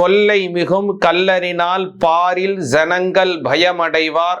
கொல்லை மிகும் கல்லறினால் பாரில் ஜனங்கள் பயமடைவார்.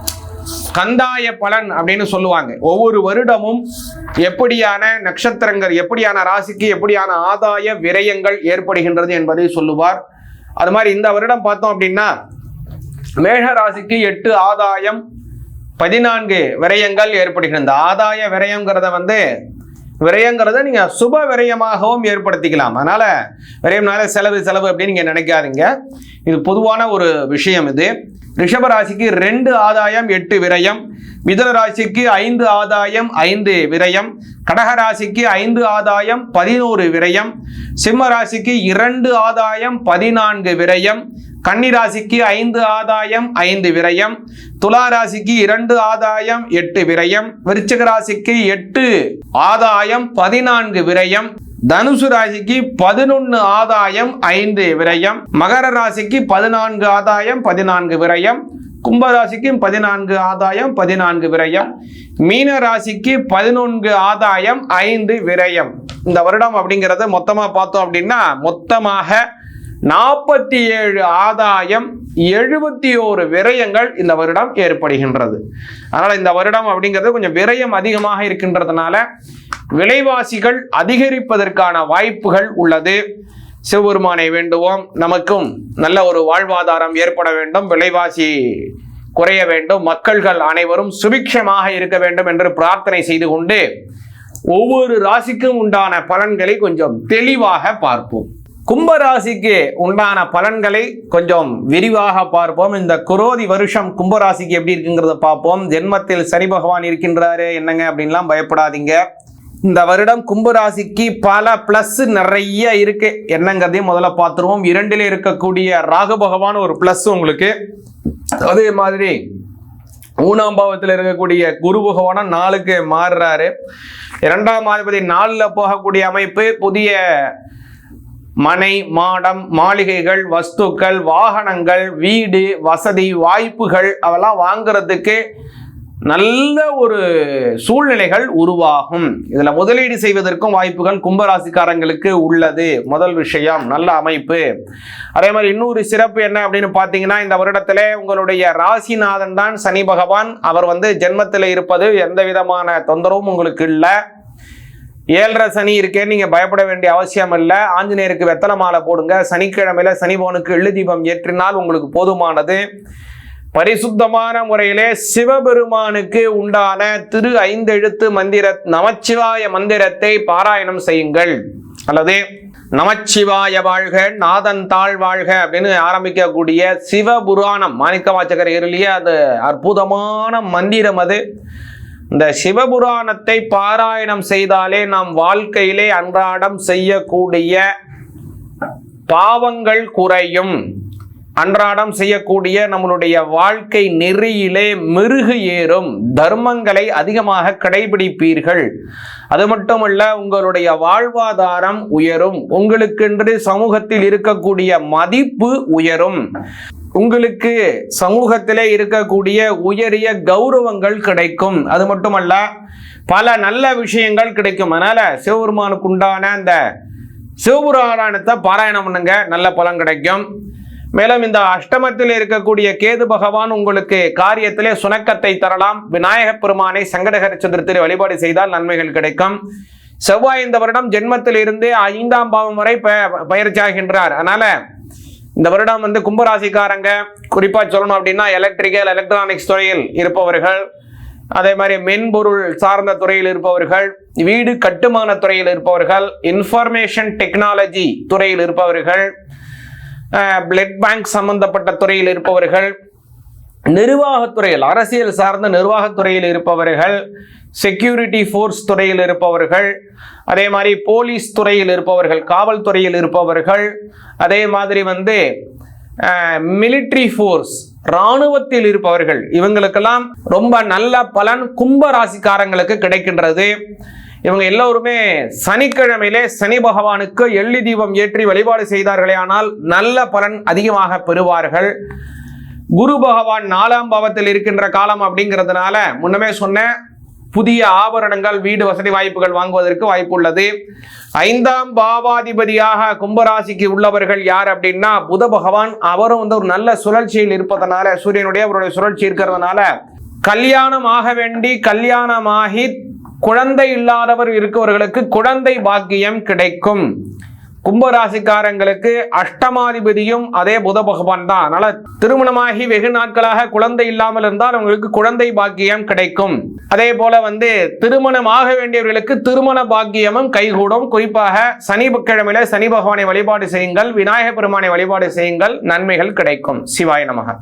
கந்தாய பலன் அப்படின்னு சொல்லுவாங்க. ஒவ்வொரு வருடமும் எப்படியான நட்சத்திரங்கள் எப்படியான ராசிக்கு எப்படியான ஆதாய விரயங்கள் ஏற்படுகின்றது என்பதை சொல்லுவார். அது மாதிரி இந்த வருடம் பார்த்தோம் அப்படின்னா மேஷ ராசிக்கு எட்டு ஆதாயம் பதினான்கு விரயங்கள் ஏற்படுகின்றன இந்த ஆதாய விரயங்கிறத வந்து விரயங்கிறத நீங்கள் சுப விரயமாகவும் ஏற்படுத்திக்கலாம். அதனால் விரயம்னால செலவு செலவு அப்படின்னு நீங்கள் நினைக்காதீங்க. இது பொதுவான ஒரு விஷயம் இது. ரிஷபராசிக்கு ரெண்டு ஆதாயம் எட்டு விரயம். மிதன ராசிக்கு ஐந்து ஆதாயம் ஐந்து விரயம். கடகராசிக்கு ஐந்து ஆதாயம் பதினோரு விரயம். சிம்ம ராசிக்கு இரண்டு ஆதாயம் பதினான்கு விரயம். கன்னி ராசிக்கு ஐந்து ஆதாயம் ஐந்து விரயம். துலா ராசிக்கு இரண்டு ஆதாயம் எட்டு விரயம். விருச்சிக ராசிக்கு எட்டு ஆதாயம் பதினான்கு விரயம். தனுசு ராசிக்கு பதினொன்னு ஆதாயம் ஐந்து விரயம். மகர ராசிக்கு பதினான்கு ஆதாயம் பதினான்கு விரயம். கும்பராசிக்கும் பதினான்கு ஆதாயம் பதினான்கு விரயம். மீன ராசிக்கு பதினொன்று ஆதாயம் ஐந்து விரயம். இந்த வருடம் அப்படிங்கிறத மொத்தமாக பார்த்தோம் அப்படின்னா மொத்தமாக நாற்பத்தி ஏழு ஆதாயம் எழுபத்தி ஓரு விரயங்கள் இந்த வருடம் ஏற்படுகின்றது. அதனால் இந்த வருடம் அப்படிங்கிறது கொஞ்சம் விரயம் அதிகமாக இருக்கின்றதுனால விலைவாசிகள் அதிகரிப்பதற்கான வாய்ப்புகள் உள்ளது. சிவபெருமானை வேண்டுவோம். நமக்கும் நல்ல ஒரு வாழ்வாதாரம் ஏற்பட வேண்டும். விலைவாசி குறைய வேண்டும். மக்கள்கள் அனைவரும் சுபிக்ஷமாக இருக்க வேண்டும் என்று பிரார்த்தனை செய்து கொண்டு ஒவ்வொரு ராசிக்கும் உண்டான பலன்களை கொஞ்சம் தெளிவாக பார்ப்போம். கும்பராசிக்கு உண்டான பலன்களை கொஞ்சம் விரிவாக பார்ப்போம். இந்த குரோதி வருஷம் கும்பராசிக்கு எப்படி இருக்குங்கிறத பார்ப்போம். ஜென்மத்தில் சனி பகவான் இருக்கின்றாரு என்னங்க அப்படின்லாம் பயப்படாதீங்க. இந்த வருடம் கும்பராசிக்கு பல பிளஸ் நிறைய இருக்கு. என்னங்கிறதையும் முதல்ல பார்த்துருவோம். இரண்டிலே இருக்கக்கூடிய ராகு பகவான் ஒரு பிளஸ் உங்களுக்கு. அதே மாதிரி மூணாம் பாவத்தில் இருக்கக்கூடிய குரு பகவானும் நாளுக்கு மாறுறாரு. இரண்டாம் அதிபதி நாளில் போகக்கூடிய அமைப்பு புதிய மனை மாடம் மாளிகைகள் வஸ்துக்கள் வாகனங்கள் வீடு வசதி வாய்ப்புகள் அதெல்லாம் வாங்குறதுக்கு நல்ல ஒரு சூழ்நிலைகள் உருவாகும். இதில் முதலீடு செய்வதற்கும் வாய்ப்புகள் கும்பராசிக்காரங்களுக்கு உள்ளது. முதல் விஷயம் நல்ல அமைப்பு. அதே மாதிரி இன்னொரு சிறப்பு என்ன அப்படின்னு பார்த்தீங்கன்னா இந்த வருடத்திலே உங்களுடைய ராசிநாதன் தான் சனி பகவான். அவர் வந்து ஜென்மத்தில் இருப்பது எந்த விதமான தொந்தரவும் உங்களுக்கு இல்லை. ஏழரை சனி இருக்கேன்னு நீங்க பயப்பட வேண்டிய அவசியம் இல்லை. ஆஞ்சநேயருக்கு வெத்தலை மாலை போடுங்க. சனிக்கிழமையில சனிபவனுக்கு எள்ளு தீபம் ஏற்றினால் உங்களுக்கு போதுமானது. பரிசுத்தமான முறையிலே சிவபெருமானுக்கு உண்டான திரு ஐந்தெழுத்து மந்திர நமச்சிவாய மந்திரத்தை பாராயணம் செய்யுங்கள். அல்லது நமச்சிவாய வாழ்க நாதன் தாழ் வாழ்க அப்படின்னு ஆரம்பிக்கக்கூடிய சிவபுராணம் மாணிக்க வாச்சகர் இருளிய அது அற்புதமான மந்திரம் அது. இந்த சிவபுராணத்தை பாராயணம் செய்தாலே நாம் வாழ்க்கையிலே அன்றாடம் செய்யக்கூடிய பாவங்கள் குறையும். அன்றாடம் செய்யக்கூடிய நம்மளுடைய வாழ்க்கை நெறியிலே மெருகு ஏறும். தர்மங்களை அதிகமாக கடைபிடிப்பீர்கள். அது மட்டுமல்ல உங்களுடைய வாழ்வாதாரம் உயரும். உங்களுக்கென்று சமூகத்தில் இருக்கக்கூடிய மதிப்பு உயரும். உங்களுக்கு சமூகத்திலே இருக்கக்கூடிய உயரிய கௌரவங்கள் கிடைக்கும். அது மட்டுமல்ல பல நல்ல விஷயங்கள் கிடைக்கும். அதனால சிவபெருமானுக்கு உண்டான அந்த சிவபுராணத்தை பாராயணம் பண்ணுங்க. நல்ல பலன் கிடைக்கும். மேலும் இந்த அஷ்டமத்தில் இருக்கக்கூடிய கேது பகவான் உங்களுக்கு காரியத்திலே சுணக்கத்தை தரலாம். விநாயகப் பெருமானை சங்கடகர சந்திரத்தில் வழிபாடு செய்தால் நன்மைகள் கிடைக்கும். செவ்வாய் இந்த வருடம் ஜென்மத்தில் இருந்து ஐந்தாம் பாவம் வரை ப- பயிற்சியாகின்றார். அதனால இந்த வருடம் வந்து கும்பராசிக்காரங்க குறிப்பாக சொல்லணும் அப்படின்னா எலக்ட்ரிக்கல் எலக்ட்ரானிக்ஸ் துறையில் இருப்பவர்கள் அதே மாதிரி மென்பொருள் சார்ந்த துறையில் இருப்பவர்கள் வீடு கட்டுமான துறையில் இருப்பவர்கள் இன்ஃபர்மேஷன் டெக்னாலஜி துறையில் இருப்பவர்கள் பிளட் பேங்க் சம்பந்தப்பட்ட துறையில் இருப்பவர்கள் நிர்வாகத்துறையில் அரசியல் சார்ந்த நிர்வாகத்துறையில் இருப்பவர்கள் செக்யூரிட்டி ஃபோர்ஸ் துறையில் இருப்பவர்கள் அதே மாதிரி போலீஸ் துறையில் இருப்பவர்கள் காவல்துறையில் இருப்பவர்கள் அதே மாதிரி வந்து மிலிட்ரி ஃபோர்ஸ் இராணுவத்தில் இருப்பவர்கள் இவங்களுக்கெல்லாம் ரொம்ப நல்ல பலன் கும்ப ராசிக்காரங்களுக்கு கிடைக்கின்றது. இவங்க எல்லோருமே சனிக்கிழமையிலே சனி பகவானுக்கு எள்ளி தீபம் ஏற்றி வழிபாடு செய்தார்களே ஆனால் நல்ல பலன் அதிகமாக பெறுவார்கள். குரு பகவான் நாலாம் பாவத்தில் இருக்கின்ற காலம் அப்படிங்கிறதுனால முன்னமே சொன்ன புதிய ஆபரணங்கள் வீடு வசதி வாய்ப்புகள் வாங்குவதற்கு வாய்ப்பு உள்ளது ஐந்தாம் பாவாதிபதியாக கும்பராசிக்கு உள்ளவர்கள் யார் அப்படின்னா புத பகவான் அவரும் வந்து ஒரு நல்ல சுழற்சியில் இருப்பதனால சூரியனுடைய அவருடைய சுழற்சி இருக்கிறதுனால கல்யாணம் ஆக வேண்டி கல்யாணமாகி குழந்தை இல்லாதவர் இருக்கவர்களுக்கு குழந்தை பாக்கியம் கிடைக்கும். கும்பராசிக்காரங்களுக்கு அஷ்டமாதிபதியும் அதே புத பகவான் தான். அதனால திருமணமாகி வெகு நாட்களாக குழந்தை இல்லாமல் இருந்தால் அவங்களுக்கு குழந்தை பாக்கியம் கிடைக்கும். அதே போல வந்து திருமணம் ஆக வேண்டியவர்களுக்கு திருமண பாக்கியமும் கைகூடும். குறிப்பாக சனி கிழமையில சனி பகவானை வழிபாடு செய்யுங்கள். விநாயகப் பெருமானை வழிபாடு செய்யுங்கள். நன்மைகள் கிடைக்கும். சிவாய நமக.